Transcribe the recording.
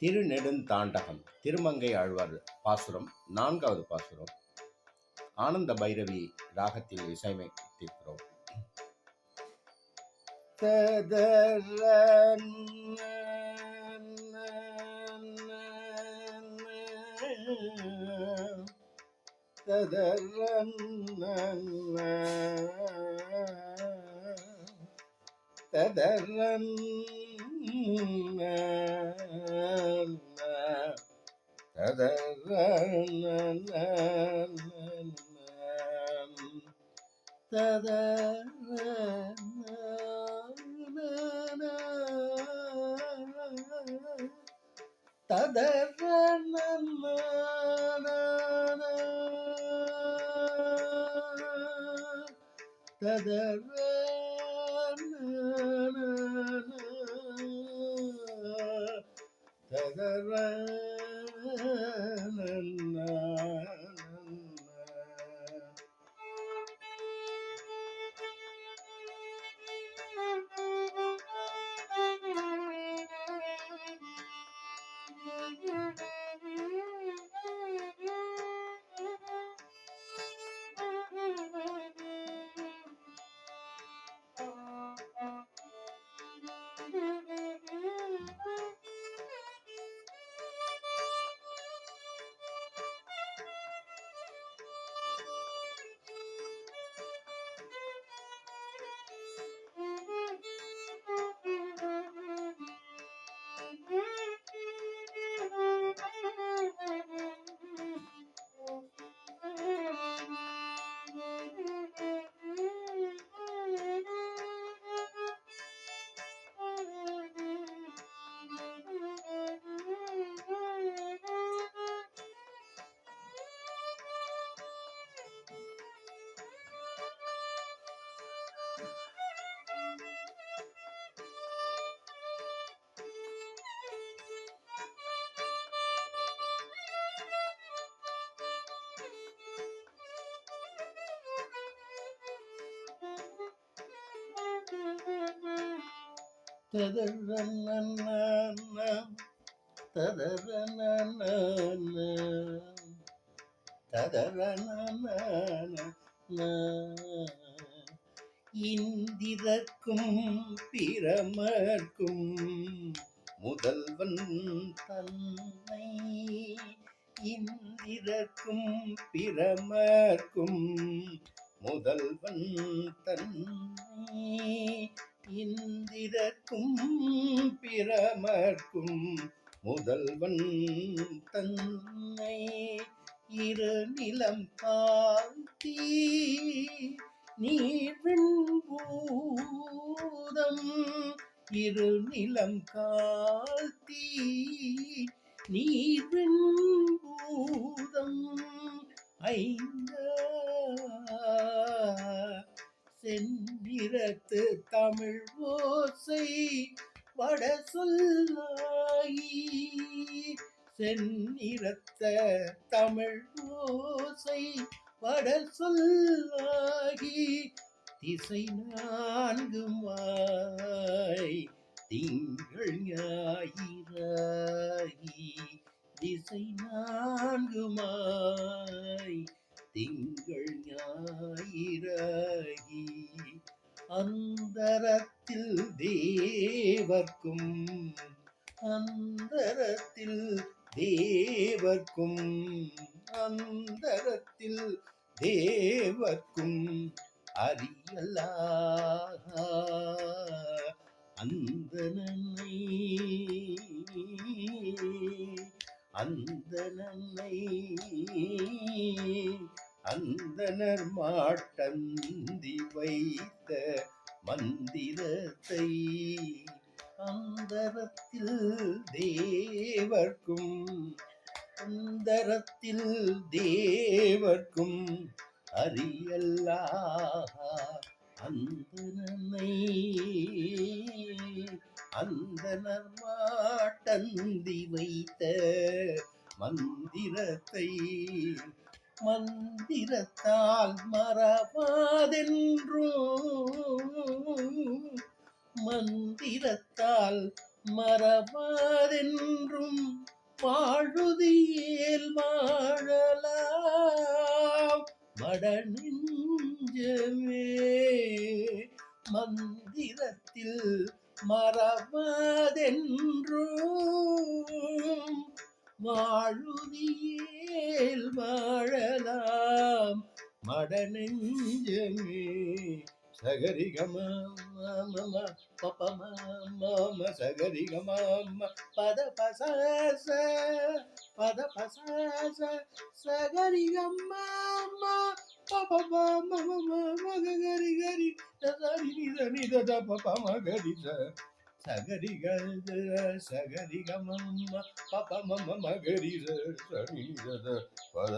திருநெடுந்தாண்டகம் திருமங்கை ஆழ்வார் பாசுரம் நான்காவது பாசுரம். ஆனந்த பைரவி ராகத்தில் இசையமைத்திருக்கிறோம். ததரன் da da da na na சகர Thank you. இந்திரக்கும் பிரமர்க்கும் முதல்வன் தன்னை. இந்திரக்கும் பிரமர்க்கும் முதல்வன் தன்னை. இந்திரக்கும் பிரமர்க்கும் முதல்வன் தன்னை இரு நிலம் காந்தி நீர்வின் இரு நிலம் காத்தி நீர்வின் ஐந்து பட சொல்லாயி செந்நிறத்த தமிழ் ஓசை பட சொல்லாகி திசை நான்கு மாய் திங்கள் ஞாயிறாகி திசை நான்கு மாய் திங்கள் ஞாயிறாகி அந்தரத்தில் தேவர்க்கும் அந்தரத்தில் தேவர்க்கும் அந்தரத்தில் தேவர்க்கும் அறியலா அந்த மாட்டந்தி வைத்த மந்திரத்தை அந்தரத்தில் தேவர்க்கும் அந்தரத்தில் தேவர்க்கும் அறியல்லா அந்த நன்மை அந்த நர்மாட்டந்தி வைத்த மந்திரத்தை மந்திரத்தால் மறவாதென்றும் மந்திரத்தால் மறவாதென்றும் வாழுதியேல் வாழலாம். மடநெஞ்சமே மந்திரத்தில் மறவாதென்றும் வாழுதியில் வாழலாம். மடநெஞ்சமே சகரிகம மம பபம பத பசச பத பசச சகரிகம பபம மகரி கரி சரி நித நித பபம கரி சகரி கத சகரி கம பபம மகரி சரி நித பத